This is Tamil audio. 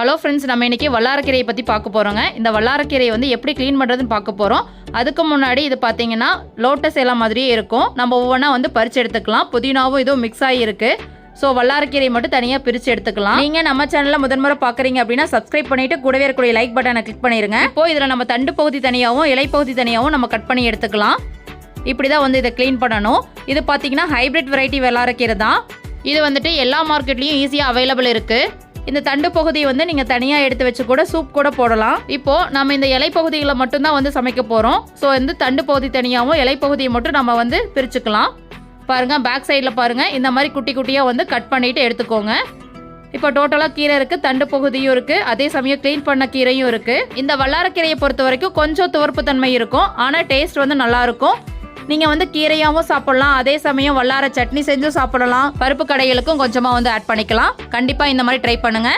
ஹலோ ஃப்ரெண்ட்ஸ் நம்ம இன்னைக்கு வல்லாரக்கீரையை பற்றி பார்க்க போகிறோங்க இந்த வல்லாரக்கீரையை வந்து எப்படி க்ளீன் பண்ணுறதுன்னு பார்க்க போகிறோம் அதுக்கு முன்னாடி இது பார்த்தீங்கன்னா லோட்டஸ் எல்லாம் மாதிரியே இருக்கும். நம்ம ஒவ்வொன்றா வந்து பறித்து எடுத்துக்கலாம். புதினாவும் இதுவும் மிக்ஸ் ஆகியிருக்கு ஸோ வல்லாரக்கீரை மட்டும் தனியாக பிரித்து எடுத்துக்கலாம். நீங்கள் நம்ம சேனலில் முதன்முறை பார்க்குறீங்க அப்படின்னா சப்ஸ்கிரைப் பண்ணிட்டு கூடவே இருக்கக்கூடிய லைக் பட்டனை கிளிக் பண்ணிடுங்க இப்போ இதில் நம்ம தண்டு பகுதி தனியாகவும் இலைப்பகுதி தனியாகவும் நம்ம கட் பண்ணி எடுத்துக்கலாம். இப்படி தான் வந்து இதை க்ளீன் பண்ணணும். இது பார்த்தீங்கன்னா ஹைபிரிட் வெரைட்டி வல்லாரக்கீரை தான். இது வந்துட்டு எல்லா மார்க்கெட்லேயும் ஈஸியாக அவைலபிள் இருக்குது இந்த தண்டு பகுதியை வந்து நீங்கள் தனியாக எடுத்து வச்சு கூட சூப் கூட போடலாம். இப்போது நம்ம இந்த இலை பகுதிகளை மட்டும்தான் வந்து சமைக்க போகிறோம் ஸோ வந்து தண்டு பகுதி தனியாகவும் இலை பகுதியை மட்டும் நம்ம வந்து பிரிச்சுக்கலாம். பாருங்கள் பேக் சைடில் பாருங்கள் இந்த மாதிரி குட்டி குட்டியாக வந்து கட் பண்ணிட்டு எடுத்துக்கோங்க. இப்போ டோட்டலாக கீரை இருக்குது தண்டு பகுதியும் இருக்குது அதே சமயம் க்ளீன் பண்ண கீரையும் இருக்குது இந்த வல்லாரக்கீரையை பொறுத்த வரைக்கும் கொஞ்சம் துவர்ப்பு தன்மை இருக்கும். ஆனால் டேஸ்ட் வந்து நல்லாயிருக்கும் நீங்கள் வந்து கீரையாகவும் சாப்பிடலாம் அதே சமயம் வல்லார சட்னி செஞ்சும் சாப்பிடலாம். பருப்பு கடைகளுக்கும் கொஞ்சமாக வந்து ஆட் பண்ணிக்கலாம். கண்டிப்பாக இந்த மாதிரி ட்ரை பண்ணுங்கள்